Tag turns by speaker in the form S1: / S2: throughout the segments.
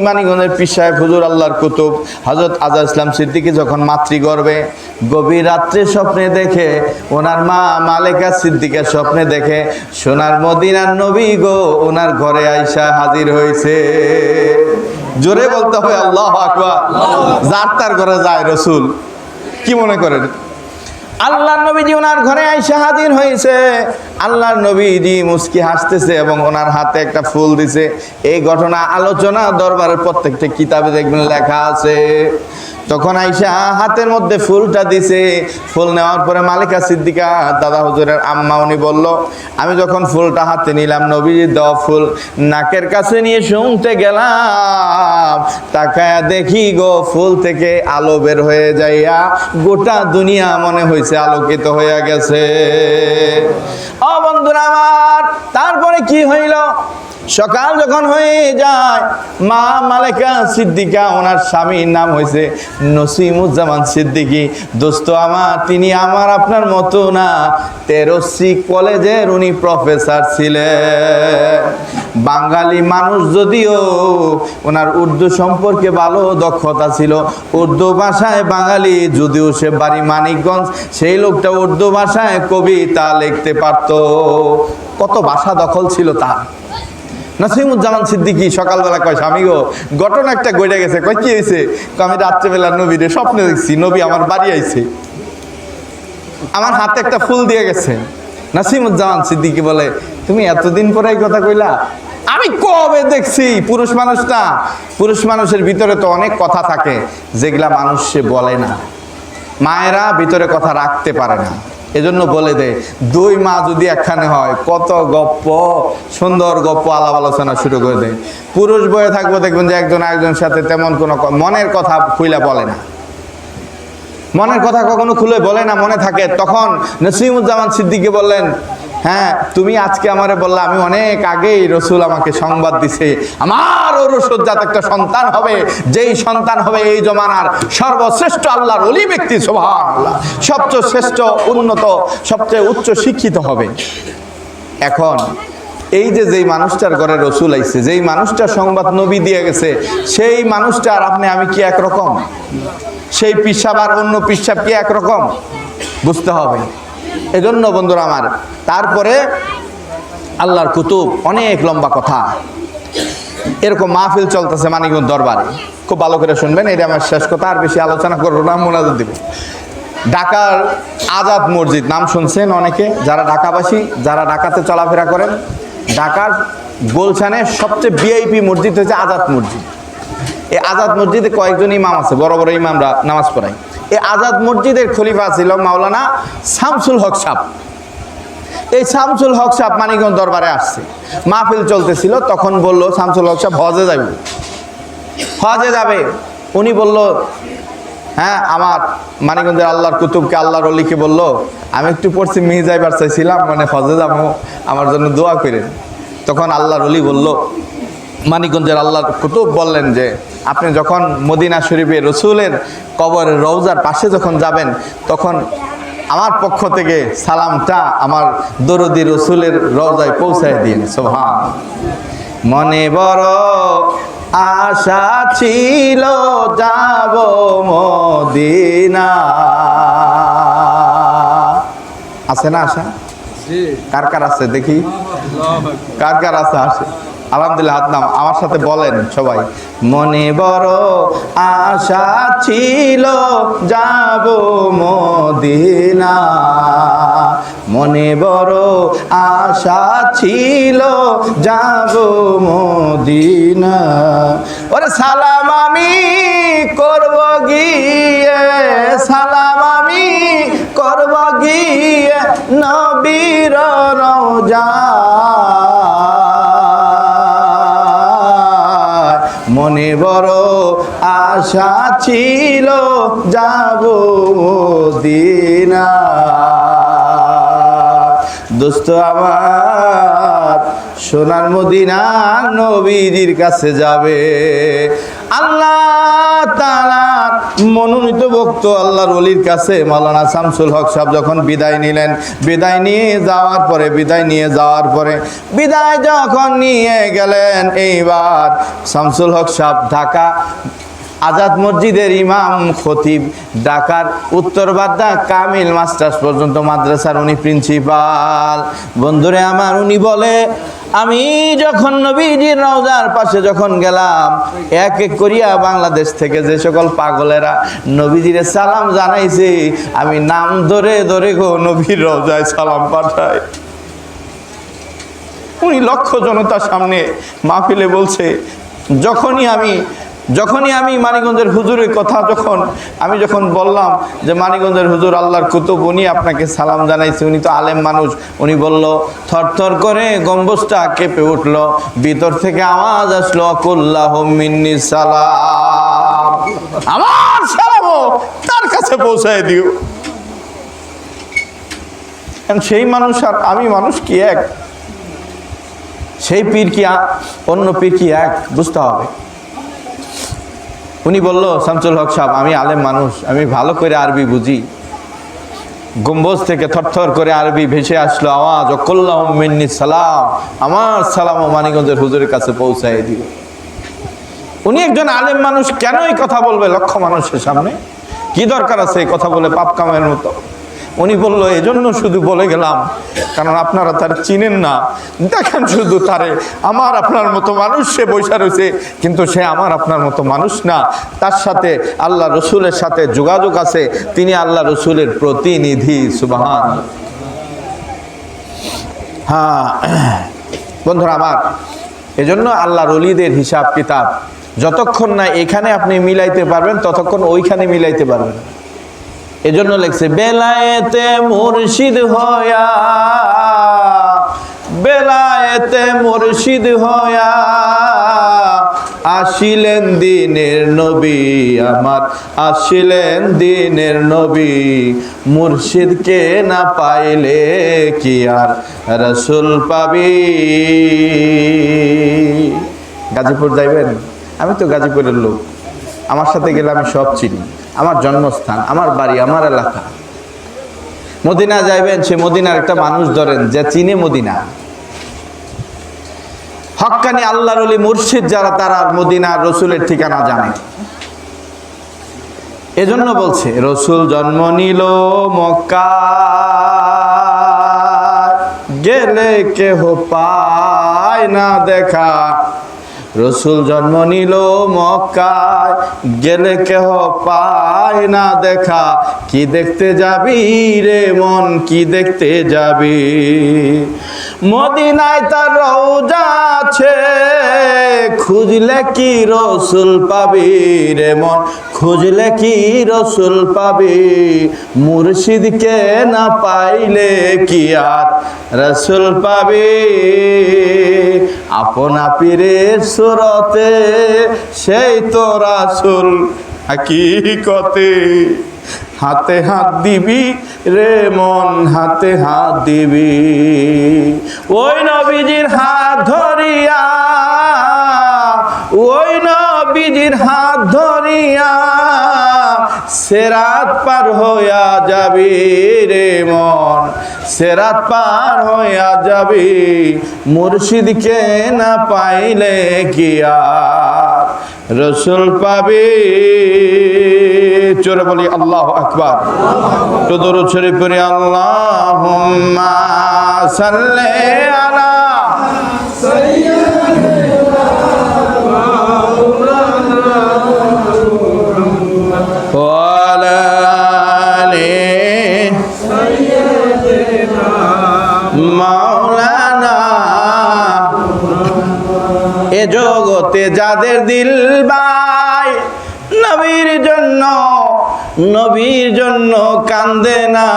S1: মানিগঞ্জের পীর সাহেব হুজুর আল্লাহর কুতুব হজরত আজা ইসলাম সিদ্দিকী যখন মাতৃগর্ভে গভীর রাত্রে স্বপ্নে দেখে, ওনার মা মালেকা সিদ্দিকের স্বপ্নে দেখে, সোনার মদিনার নবী গো, ওনার ঘরে আইসা হাজির হয়েছে। জোরে বলতে হয় আল্লাহ আকবার। যার তার ঘরে যায় রসুল। কি মনে করেন? আল্লাহর নবীজি ওনার ঘরে আইসা হাজির হয়েছে। আল্লাহর নবীজি মুস্কি হাসতেছে এবং ওনার হাতে একটা ফুল দিছে। এই ঘটনা আলোচনা দরবারের প্রত্যেকটা কিতাবে দেখবেন লেখা আছে। তখন আইসা হাতের মধ্যে ফুলটা দিছে। ফুল নেওয়ার পরে মালিকা সিদ্দিকা দাদা হুজুরের আম্মা উনি বলল, আমি যখন ফুলটা হাতে নিলাম, নবীজি দেওয়া ফুল, নাকের কাছে নিয়ে শুনতে গেলাম। তাকায়া দেখি গো, ফুল থেকে আলো বের হয়ে যাইয়া গোটা দুনিয়া মনে হয়েছে আলোকিত হইয়া গেছে। ও বন্ধুরা আমার, তারপরে কি হইল? সকাল যখন হয়ে যায়, মা মালেকা সিদ্দিকা, ওনার স্বামীর নাম হয়েছে নসিমুজ্জামান সিদ্দিকি। দোস্ত আমার, তিনি আমার আপনার মতো না। তেরসি কলেজের উনি প্রফেসর ছিলেন। বাঙালি মানুষ যদিও, ওনার উর্দু সম্পর্কে ভালো দক্ষতা ছিল। উর্দু ভাষায় বাঙালি, যদিও সে বাড়ি মানিকগঞ্জ, সেই লোকটা উর্দু ভাষায় কবিতা লিখতে পারতো। কত ভাষা দখল ছিল তার। নাসিমুজ্জামান সিদ্দিকি সকালবেলা কয়, স্বামী গো, ঘটনা একটা গড়ে গেছে, কয়, কি হয়েছে? আমি রাত্রেবেলা নবীরে স্বপ্নে দেখছি, নবী আমার বাড়ি আইছে। আমার হাতে একটা ফুল দিয়ে গেছে। নাসিমুজ্জামান সিদ্দিকি বলে, তুমি এতদিন পরে এই কথা কইলা? আমি কবে দেখছি? পুরুষ মানুষটা পুরুষ মানুষের ভিতরে তো অনেক কথা থাকে, যেগুলা মানুষ সে বলে না। মায়েরা ভিতরে কথা রাখতে পারে না। এজন্য বলে দেয়, দুই মা যদি একখানে হয়, কত গপ্প, সুন্দর গপ্প আলাপ আলোচনা শুরু করে দেয়। পুরুষ বয়ে থাকব, দেখবেন যে একজন একজনের সাথে তেমন কোনো মনের কথা খুইলা বলে না। মনের কথা কখনো খুলে বলে না, মনে থাকে। তখন নসিমুজ্জামান সিদ্দিকি বললেন হ্যাঁ তুমি আজকে আমারে বললা, আমি অনেক আগেই রসুল আমাকে সংবাদ দিছে। আমার ওরসজ্জাত একটা সন্তান হবে, যেই সন্তান হবে এই জমানার সর্বশ্রেষ্ঠ আল্লাহর অলি ব্যক্তি সোভান সবচেয়ে শ্রেষ্ঠ, উন্নত, সবচেয়ে উচ্চ শিক্ষিত হবে। এখন, এই যে যেই মানুষটার ঘরে রসুল আইছে, যেই মানুষটার সংবাদ নবী দিয়ে গেছে, সেই মানুষটার আপনি, আমি কি একরকম? সেই পিসাব আর অন্য পিসাব কি একরকম? বুঝতে হবে। এজন্য বন্ধুরা আমার, তারপরে আল্লাহর কুতুব, অনেক লম্বা কথা। এরকম মাহফিল চলতেছে মানিকগঞ্জ দরবারে। খুব ভালো করে শুনবেন, এটা আমার শেষ কথা, আর বেশি আলোচনা করব না, মোনাজাত দিব। ঢাকার আজাদ মসজিদ, নাম শুনছেন অনেকে, যারা ঢাকাবাসী, যারা ঢাকাতে চলাফেরা করেন, ঢাকার গোলছানে সবচেয়ে ভিআইপি মসজিদ হচ্ছে আজাদ মসজিদ। এই আজাদ মসজিদে কয়েকজন ইমাম আছে, বড় বড় ইমামরা নামাজ পড়ায়। এই আজাদ মসজিদের খলিফা ছিল মাওলানা শামসুল হক সাহ। এই শামসুল হক সাহ মানিকগঞ্জ দরবারে আসছে। মাহফিল চলতেছিল, তখন বলল, শামসুল হক সাহ হজে যাবে। হজে যাবে। উনি বলল হ্যাঁ আমার মানিকগঞ্জের আল্লাহর কুতুবকে আল্লাহর অলিকে বলল, আমি একটু পড়ছি মিহি যাইবার চাইছিলাম মানে হজে যাব, আমার জন্য দোয়া করেন। তখন আল্লাহর অলি বলল মানিকগঞ্জের আল্লাহর কুতুব বললেন যে আপনি যখন মদিনা শরীফে রসুলের কবরের রওজার পাশে যখন যাবেন তখন আমার পক্ষ থেকে সালামটা আমার দরদি রসুলের রওজায় পৌঁছায় দিন। সোহান মনে বড় আশা ছিল যাব মদিনা। আছে না আশা? কার কার আছে দেখি? কার কার আছে? আসে। আলহামদুলিল্লাহ, হাত নাম আমার সাথে বলেন সবাই। মনে বড় আশা ছিল, যাব মদিনা। মনে বড় আশা ছিল, যাব মদিনা। ওরে সালাম আমি করব গিয়ে, সালাম আমি করব গিয়ে, নবীর রওজা। মনে বড় আশা ছিল, যাব দিনা দোস্ত আমার, সোনার মদিনা নবীজির কাছে যাবে। আল্লাহ তালার মনোনীত ভক্ত আল্লাহর অলির কাছে মাওলানা শামসুল হক সাহেব যখন বিদায় নিলেন, বিদায় নিয়ে যাওয়ার পরে, বিদায় নিয়ে যাওয়ার পরে, বিদায় যখন নিয়ে গেলেন, এইবার শামসুল হক সাহেব ঢাকা, আজাদ মসজিদের ইমাম খতিব ঢাকার উত্তর বাড্ডা কামিল মাস্টার্স পর্যন্ত মাদ্রাসার উনি প্রিন্সিপাল বন্ধুরে আমার, উনি বলে আমি যখন নবীজির রওজার পাশে যখন গেলাম, এক এক করিয়া বাংলাদেশ থেকে যে সকল পাগলেরা নবীজির সালাম জানাইছে, আমি নাম ধরে ধরে গো নবীর রওজায় সালাম পাঠাই। উনি লক্ষ জনতার সামনে মাহফিলে বলছে, যখনই আমি যখনই আমি মানিগঞ্জের হুজুরের কথা যখন আমি যখন বললাম যে মানিগঞ্জের হুজুর আল্লাহর কুতুব, উনি আপনাকে সালাম জানাইছে, উনি তো আলেম মানুষ, উনি বলল থরথর করে গম্বুজটা কেঁপে উঠল, ভিতর থেকে আওয়াজ আসলো কুল্লাহ মিন্নি সালাম। আমার সালামও তার কাছে পৌঁছায় দিও। সেই মানুষ আর আমি মানুষ কি এক? সেই পীর কি অন্য পীর কি এক? বুঝতে হবে। উনি বলল, শামসুল হক সাহেব, আমি আলেম মানুষ, আমি ভালো করে আরবি বুঝি। গম্বজ থেকে থরথর করে আরবি ভেসে আসলো আওয়াজ অকল্লাহ মিন্নি সালাম, আমার সালাম ও মানিগঞ্জের হুজুরের কাছে পৌঁছাই দিল উনি একজন আলেম মানুষ কেন এই কথা বলবে লক্ষ মানুষের সামনে? কি দরকার আছে এই কথা বলে পাপ কামের মতো? উনি বলল, এজন্য শুধু বলে গেলাম, কারণ আপনারা তার চিনেন না। দেখেন শুধু তারে, আমার আপনার মতো মানুষ সে বৈশা রয়েছে, কিন্তু সে আমার আপনার মতো মানুষ না। তার সাথে আল্লাহ রসুলের সাথে যোগাযোগ আছে, তিনি আল্লাহ রসুলের প্রতিনিধি, সুবাহান। হ্যাঁ বন্ধুরা আমার, এজন্য আল্লাহ রলিদের হিসাব কিতাব যতক্ষণ না এখানে আপনি মিলাইতে পারবেন, ততক্ষণ ওইখানে মিলাইতে পারবেন। এজন্য লেখছে, বেলায়েতে মুর্শিদ হয়া, বেলায়েতে মুর্শিদ হয়া, আসিলেন দিনের নবী আমার, আসিলেন দিনের নবী মুর্শিদকে না পাইলে কি আর রসুল পাবি? গাজীপুর যাইবেন? আমি তো গাজীপুরের লোক। আমার সাথে গেলে আমি সব চিনি। আমার জন্মস্থান, আমার বাড়ি, আমার এলাকা। মদিনা যাইবেন, সে মদিনার একটা মানুষ ধরেন যে চিনে মদিনা। হক্কানি আল্লাহর অলি মুর্শিদ যারা, তারা মদিনা রসুলের ঠিকানা জানে। এজন্য বলছে, রসুল জন্ম নিল মক্কা গেলে কেহ পায় না দেখা। রসুল জন্ম নিল মক্কায়, গেলে কেহ পায় না দেখা। কি দেখতে যাবি রে মন, কি দেখতে যাবি? মদিনায় তার রৌজা আছে, খুঁজলে কি রসুল পাবি রে মন? খুঁজলে কি রসুল পাবি? মুর্শিদকে না পাইলে কি আর রসুল পাবি? আপনা পীরের সুরতে, সেই তো রাসুল হাকিকতে। হাতে হাত দিবি রে মন, হাতে হাত দিবি। ওই নবীজির হাত ধরিয়া, ওই নবীজির হাত ধরিয়া সেরাত পার হইয়া যাবি রে মন। সেরাত পার হইয়া যাবি মুর্শিদকে না পাইলে আর? রসুল পাবি। চোরে বলি, আল্লাহ আকবার। তো দরুদ শরীফ পড়ি আল্লাহ সাল্লে আলা জগতে যাদের দিল বাই নবীর জন্য নবীর জন্য কান্দে না।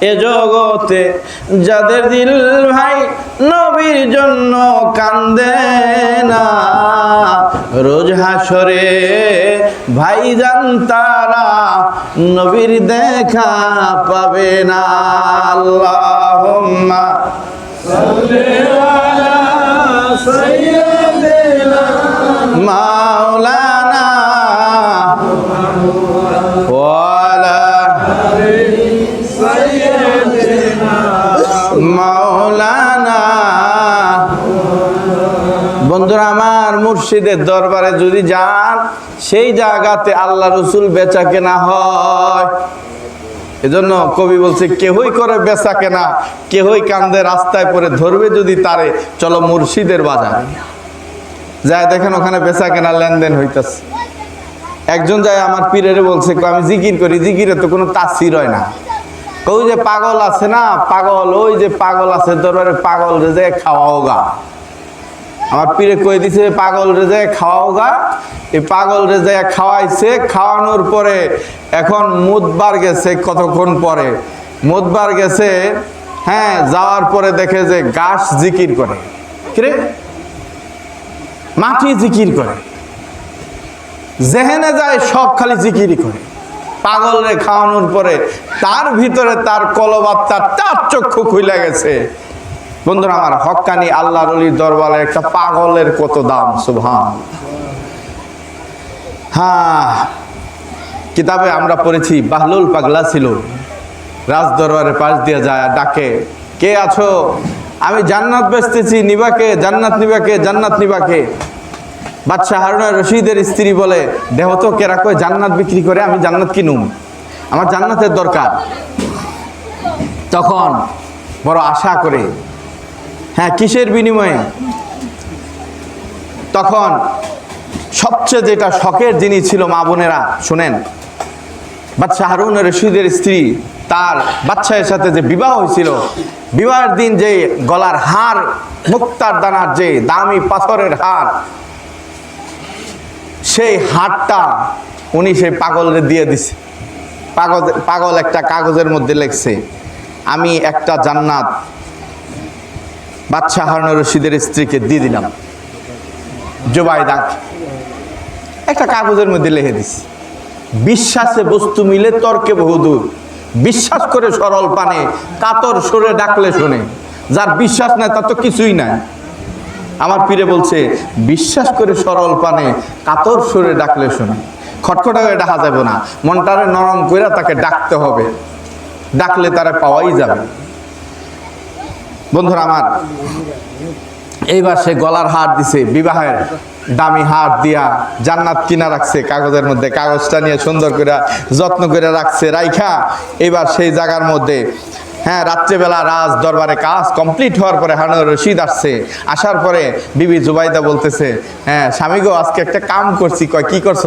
S1: এ জগতে যাদের দিল ভাই, নবীর জন্য কান্দে না। রোজ হাসরে ভাইজান তারা নবীর দেখা পাবে না। আল্লাহুম্মা মাওলানা মাওলানা। মুর্শিদের দরবারে যদি যান, সেই জায়গাতে আল্লাহ রসুল বেচা কেনা হয়। এজন্য কবি বলছে, কেহই করে বেচা কেনা, কেহই কান্দে রাস্তায় পরে ধরবে যদি তারে। চলো মুর্শিদের বাজার। যায় দেখেন ওখানে বেচা কেনা লেনদেন হইতাছে। একজন যায় আমার পীরের বলছে আমি জিকির করি, জিকিরে তো কোনো তাসির হয় না। ওই যে, পাগল আছে না, পাগল, ওই যে পাগল আছে, দরবারে পাগল রে যে খাওয়াও গা। আমার পীরে কই দিছে, পাগল রে যে খাওয়াও গা। এই পাগল রে যে খাওয়াইছে, খাওয়ানোর পরে এখন মুদবার গেছে কতক্ষণ পরে? মুদবার গেছে হ্যাঁ যাওয়ার পরে দেখে যে গাছ জিকির করে। কিরে মাটি জিকির করে। জেহেনে যায়, সব খালি জিকিরই করে। পাগলরে খাওয়ানোর পরে তার ভিতরে তার কলবাত্তা তার চক্ষু খুলে গেছে। বন্ধুরা, আমার হক্কানি আল্লাহর অলির দরবারে একটা পাগলের কত দাম সুভান হ্যাঁ কিতাবে আমরা পড়েছি, বাহলুল পাগলা ছিল। রাজ দরবারের পাশ দিয়ে যায় ডাকে, কে আছো? আমি জান্নাত বেচতেছি নিবাকে জান্নাত নিবাকে জান্নাত নিবাকে বাদশাহ হারুনা রশিদের স্ত্রী বলে, দেহ তো কেরা কয় জান্নাত বিক্রি করে আমি জান্নাত কিনুম। আমার জান্নাতের দরকার। তখন বড় আশা করে হ্যাঁ কিসের বিনিময়ে? তখন সবচেয়ে যেটা শখের জিনিস ছিল মা বোনেরা, শোনেন, বাদশাহ হারুন রশিদের স্ত্রী তার বাচ্চায়ের সাথে যে বিবাহ হয়েছিল বিবাহের দিন যে গলার হার, মুক্তার দানার যে দামি পাথরের হার, সেই হারটা উনি সেই পাগলরে দিয়ে দিছে। পাগল পাগল একটা কাগজের মধ্যে লেখছে, আমি একটা জান্নাত বাচ্চা হারুন রশিদের স্ত্রীকে দিয়ে দিলাম। জোবাইদাক একটা কাগজের মধ্যে লিখে দিছি, বিশ্বাসে বস্তু মিলে তর্কে বহুদূর। বিশ্বাস করে সরল পানে, কাতর সরে ডাকলে শোনে। যার বিশ্বাস নাই, তার তো কিছুই নাই। আমার পীরে বলছে, বিশ্বাস করে সরল পানে, কাতর সরে ডাকলে শোনে। খটখটা হয়ে ডাকা যাবে না। মনটারে নরম করে তাকে ডাকতে হবে। ডাকলে তারা পাওয়াই যাবে। বন্ধুরা আমার, এইবার সে গলার হার দিছে বিবাহের। দামি হার দিয়া জান্নাত কিনা রাখছে কাগজের মধ্যে কাগজটা নিয়ে সুন্দর করে যত্ন করে রাখছে। রাইখা এবার সেই জায়গার মধ্যে হ্যাঁ রাত্রেবেলা রাজ দরবারে কাজ কমপ্লিট হওয়ার পরে হানুর রশিদ আসছে। আসার পরে বিবি জুবাইদা বলতেছে হ্যাঁ স্বামী গো আজকে একটা কাম করছি। কয় কি করছ?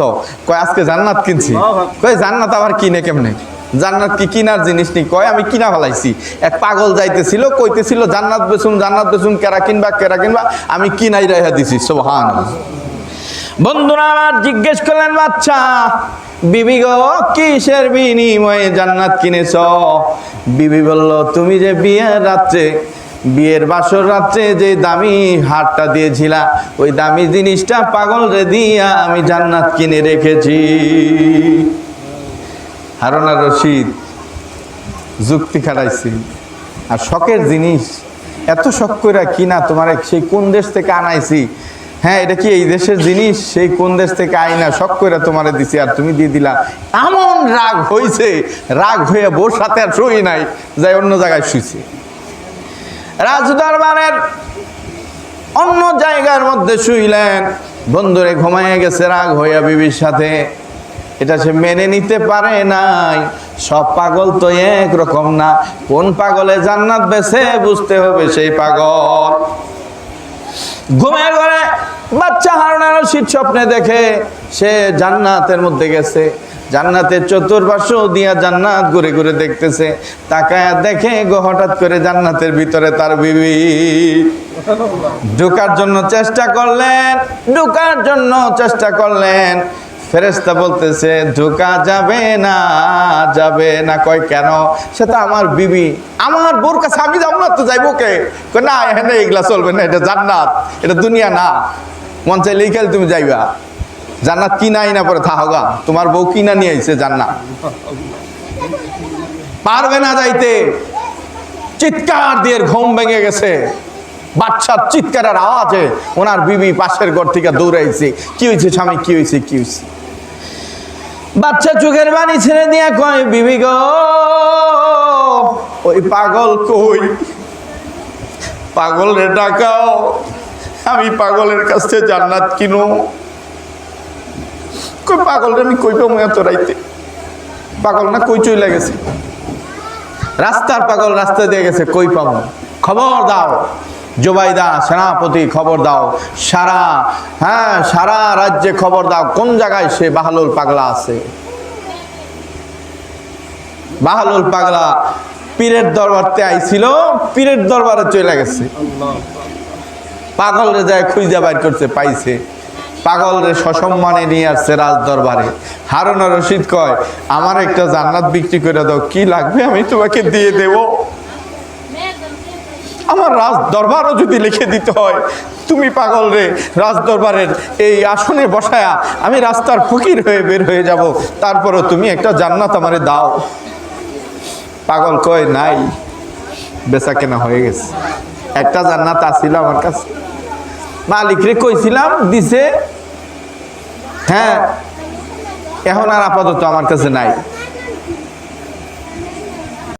S1: কয় আজকে জান্নাত কিনছি। কয় জান্নাত আবার কিনে কেমনে? জান্নাত কি কিনার জিনিস নি? কয়, আমি কিনা ফেলাইছি। এক পাগল যাইতেছিল, কইতেছিল, জান্নাত বেসুম জান্নাত বেসুম কেরা কিনবা কেরা কিনবা? আমি কিনাই রেখা দিছি সোহান বন্ধুরা আমার জিজ্ঞেস করলেন, বাচ্চা, বিবি গো, কিসের বিনিময়ে জান্নাত কিনেছ? বিবি বলল, তুমি যে বিয়ের রাত্রে, বিয়ের বাসর রাত্রে যে দামি হারটা দিয়েছিলা, ওই দামি জিনিসটা পাগল রে দিয়া আমি জান্নাত কিনে রেখেছি। হারুনা রশিদ যুক্তি খাটাইছি। আর শখের জিনিস, এত শখ করে কিনা তোমার সেই কোন দেশ থেকে আনাইছি? হ্যাঁ এটা কি এই দেশের জিনিস? সেই কোন দেশ থেকে আইনা শখ করে তোমারে দিছি আর তুমি দিয়ে দিলা। এমন রাগ হইছে, রাগ হয়ে বোর সাথে আর শুই নাই, যাই অন্য জায়গায় শুইছে। রাজদরবারের অন্য জায়গার মধ্যে শুইলেন, বন্ধুরে ঘুমাইয়া গেছে, রাগ হইয়া বিবির সাথে। এটা সে মেনে নিতে পারে নাই। সব পাগল তো একরকম না। কোন পাগলে জান্নাত বেছে, বুঝতে হবে সেই পাগল। ঘুমের ঘরে বাচ্চা হারুনার শীত স্বপ্নে দেখে সে জান্নাতের মধ্যে গেছে। জান্নাতের চতুর্পার্শ্ব দিয়া জান্নাত ঘুরে ঘুরে দেখতেছে। তাকায় দেখে গো, হঠাৎ করে জান্নাতের ভিতরে তার বিবি। ঢোকার জন্য চেষ্টা করলেন, ঢোকার জন্য চেষ্টা করলেন। ফেরেস্তা বলতেছে, ঢোকা যাবে না যাবে না। কয়, কেন? সে তো আমার বিবি। আমার বোর কাছে আমি যাব না, তো যাইবো কে? না, এখানে এগুলা চলবে না, এটা জান্নাত, এটা দুনিয়া না। মন চাইলে এই তুমি যাইবা। জান্নাত কিনাই না পরে থাহগা তোমার বউ কিনা নিয়ে আইছে জান্নাত। পারবে না যাইতে। চিৎকার দিয়ে ঘুম ভেঙে গেছে। বাচ্চার চিৎকারের আওয়াজে ওনার বিবি পাশের ঘর থেকে দৌড়াইছে। কি হয়েছে স্বামী? কি হয়েছে কি হয়েছে বাচ্চা চোখের বাণী ছেড়ে দিয়ে কয়, বিবি গো, ওই পাগল কই? পাগল রে ডাকাও, আমি পাগলের কাছ থেকে জান্নাত কিনো? কই পাগল আমি কই পাবো এত রাইতে? পাগল না কই চলে গেছে? রাস্তার পাগল রাস্তা দিয়ে গেছে, কই পাবো খবর দাও। জোবাইদা, সেনাপতি খবর দাও। সারা হ্যাঁ সারা রাজ্যে খবর দাও, কোন জায়গায় সে বাহালুল পাগলা আছে? বাহালুল পাগলা পীরের দরবারতে আইছিল, পীরের দরবারে চলে গেছে। পাগল রে যায় খুঁজে বাইর করতে পাইছে। পাগল রে সসম্মানে নিয়ে আসছে রাজ দরবারে। হারুন রশিদ কয়, আমার একটা জান্নাত বিক্রি করে দাও, কি লাগবে আমি তোমাকে দিয়ে দেব? আমার রাজ দরবারও যদি লিখে দিতে হয়, তুমি পাগল রে রাজ দরবারের এই আসনে বসায়া আমি রাস্তার ফকির হয়ে বের হয়ে যাব, তারপরও তুমি একটা জান্নাত আমারে দাও। পাগল কয়, নাই, বেচা কেনা হয়ে গেছে। একটা জান্নাত আসছিল আমার কাছে। মালিকরে কইছিলাম, দিছে হ্যাঁ এখন আর আপাতত আমার কাছে নাই।